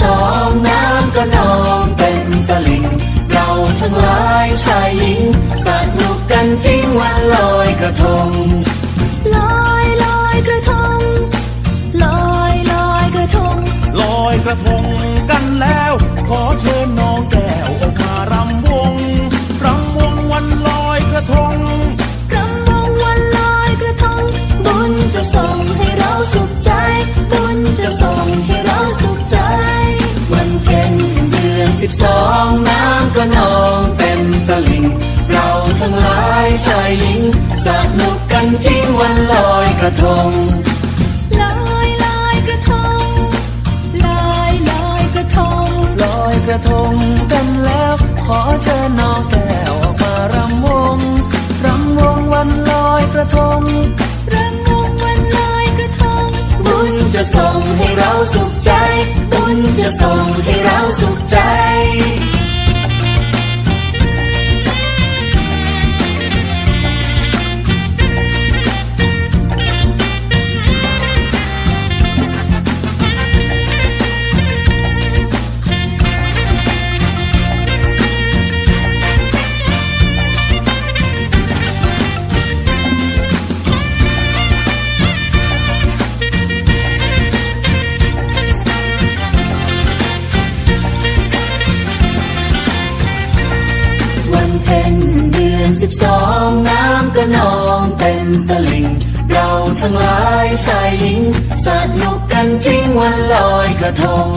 สองน้ำก็นองเป็นตลิ่งเราทั้งหลายชายหญิงสนุกกันจริงวันลอยกระทงลอยลอยกระทงลอยลอยกระทงลอยกระทงกันแล้ว ขอเชิญ น้ำก็นองเต็มตลิ่ง เราทั้งหลายชายหญิงสนุกกันจริงวันลอยกระทงลอยลอยกระทงลอยลอยกระทงลอยกระทงกันแล้ว ขอเชิญน้องแก้วออกมารำวงรำวงวันลอยกระทงรำวงวันลอยกระทง บุญจะส่งให้เราสุขใจ บุญจะส่งให้เราสุขใจ น้ำก็นองเต็มตลิ่ง เราทั้งหลายชายหญิงสนุกกันจริงวันลอยกระทง